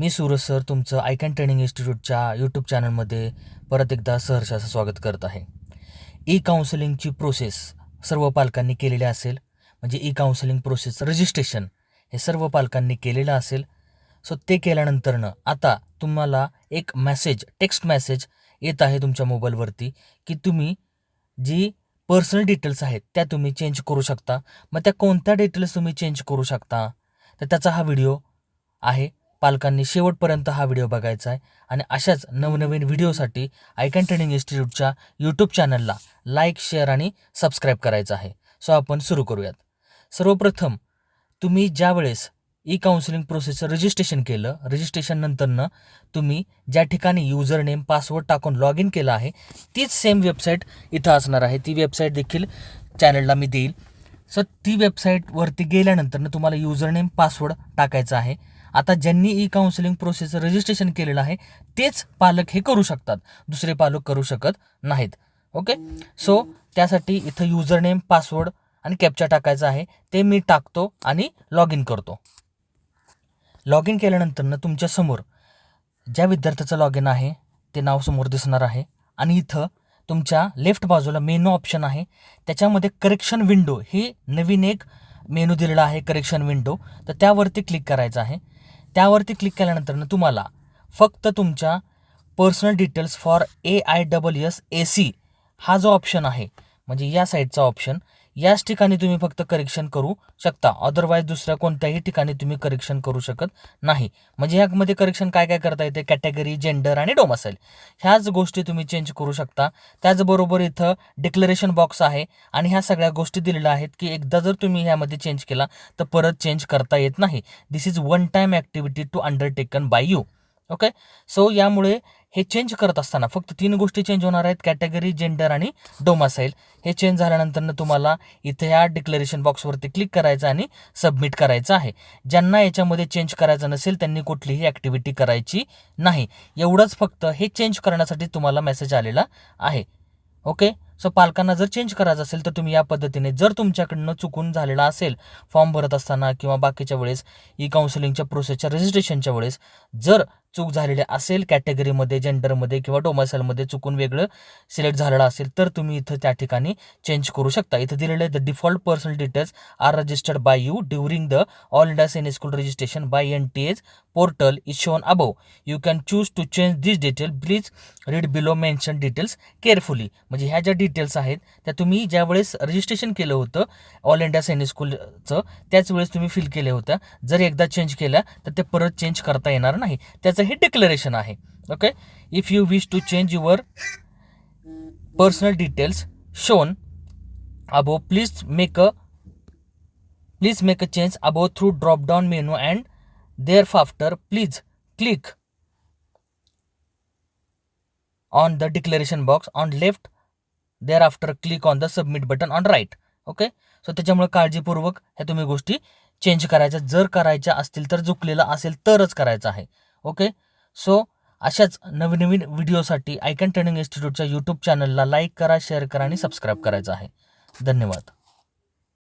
मी Suraj sir तुमचं आयकॅन training इन्स्टिट्यूटच्या YouTube चॅनलमध्ये परत एकदा सहर्ष असं स्वागत करत आहे. ई काउन्सिलिंगची प्रोसेस सर्व पालकांनी केलेली असेल म्हणजे ई काउन्सिलिंग प्रोसेस रजिस्ट्रेशन हे सर्व पालकांनी केलेलं असेल सो ते केल्यानंतरनं आता तुम्हाला एक मॅसेज टेक्स्ट मॅसेज येत आहे तुमच्या मोबाईलवरती की तुम्ही जी पर्सनल डिटेल्स आहेत त्या तुम्ही चेंज करू शकता. मग त्या कोणत्या डिटेल्स तुम्ही चेंज करू शकता? तर त्याचा हा व्हिडिओ आहे. पालकांनी शेवटपर्यंत हा व्हिडिओ बघायचा आहे. आणि अशाच नवनवीन व्हिडिओसाठी आयकॅन ट्रेनिंग इन्स्टिट्यूटच्या यूट्यूब चॅनलला लाईक शेअर आणि सबस्क्राईब करायचं आहे. सो आपण सुरू करूयात. सर्वप्रथम तुम्ही ज्यावेळेस ई काउन्सिलिंग प्रोसेसचं रजिस्ट्रेशन केलं रजिस्ट्रेशन नंतरनं तुम्ही ज्या ठिकाणी युजर नेम पासवर्ड टाकून लॉग इन केलं आहे तीच सेम वेबसाईट इथं असणार आहे. ती वेबसाईट देखील चॅनलला मी देईल. सो ती वेबसाईटवरती गेल्यानंतरनं तुम्हाला युजर नेम पासवर्ड टाकायचा आहे. आता ज्यांनी ई काउन्सिलिंग प्रोसेसचं रजिस्ट्रेशन केलेलं आहे तेच पालक हे करू शकतात. दुसरे पालक करू शकत नाहीत. ओके सो त्यासाठी इथं युजर नेम पासवर्ड आणि कॅप्चा टाकायचा आहे. ते मी टाकतो आणि लॉग इन करतो लॉग इन केल्यानंतरनं तुमच्यासमोर ज्या विद्यार्थ्याचं लॉग इन आहे ते नाव समोर दिसणार आहे. आणि इथं तुमच्या लेफ्ट बाजूला मेनू ऑप्शन आहे. त्याच्यामध्ये करेक्शन विंडो ही नवीन एक मेनू दिलेला आहे करेक्शन विंडो तर त्यावरती क्लिक करायचं आहे. त्यावरती क्लिक केल्यानंतरनं तुम्हाला फक्त तुमच्या personal details for A I double S A C हा जो ऑप्शन आहे म्हणजे या साईडचा ऑप्शन याच ठिकाणी तुम्ही फक्त करेक्शन करू शकता. अदरवाईज दुसऱ्या कोणत्याही ठिकाणी तुम्ही करेक्शन करू शकत नाही. म्हणजे ह्यामध्ये करेक्शन काय काय करता येते? कॅटेगरी जेंडर आणि डोमासाईल ह्याच गोष्टी तुम्ही चेंज करू शकता. त्याचबरोबर इथं डिक्लरेशन बॉक्स आहे आणि ह्या सगळ्या गोष्टी दिलेल्या आहेत की एकदा जर तुम्ही ह्यामध्ये चेंज केला तर परत चेंज करता येत नाही. This is one time activity to undertaken by you okay so यामुळे हे चेंज करत असताना फक्त तीन गोष्टी चेंज होणार आहेत. कॅटेगरी जेंडर आणि डोमासाईल हे चेंज झाल्यानंतरनं तुम्हाला इथे ह्या डिक्लेरेशन बॉक्सवरती क्लिक करायचं आणि सबमिट करायचं आहे. ज्यांना याच्यामध्ये चेंज करायचं नसेल त्यांनी कुठलीही ॲक्टिव्हिटी करायची नाही. एवढंच फक्त हे चेंज करण्यासाठी तुम्हाला मेसेज आलेला आहे. ओके सो पालकांना जर चेंज करायचं असेल तर तुम्ही या पद्धतीने जर तुमच्याकडनं चुकून झालेला असेल फॉर्म भरत असताना किंवा बाकीच्या वेळेस ई काउन्सिलिंगच्या प्रोसेसच्या रजिस्ट्रेशनच्या वेळेस जर चूक झालेली असेल कॅटेगरीमध्ये जेंडरमध्ये किंवा डोमासाईलमध्ये चुकून वेगळं सिलेक्ट झालेलं असेल तर तुम्ही इथं त्या ठिकाणी चेंज करू शकता. इथं दिलेले the default personal details are registered by you during the all India Sainik school registration by N T A's portal is shown above you can choose to change this detail please read below mention details carefully म्हणजे ह्या ज्या details आहेत त्या तुम्ही ज्या वेळेस registration केलं होतं ऑल इंडिया सैनिक स्कूलचं त्याच वेळेस तुम्ही फिल केलं होत्या. जर एकदा चेंज केला तर ते परत चेंज करता येणार नाही. त्याचं हे डिक्लेरेशन आहे. Okay if you wish to change your personal details shown above please make a please make a change above through drop down menu and thereafter please click on the declaration box on left thereafter click on the submit button on right. Okay so त्याच्यामुळे काळजीपूर्वक ह्या तुम्ही गोष्टी change करायच्या. जर करायच्या असतील तर चुकलेलं असेल तरच करायचं आहे. ओके सो अशाच नवीन नवीन व्हिडिओसाठी आयकन ट्रेनिंग इन्स्टिट्यूटच्या यूट्यूब चॅनलला लाईक करा शेअर करा आणि सबस्क्राईब करायचं आहे. धन्यवाद.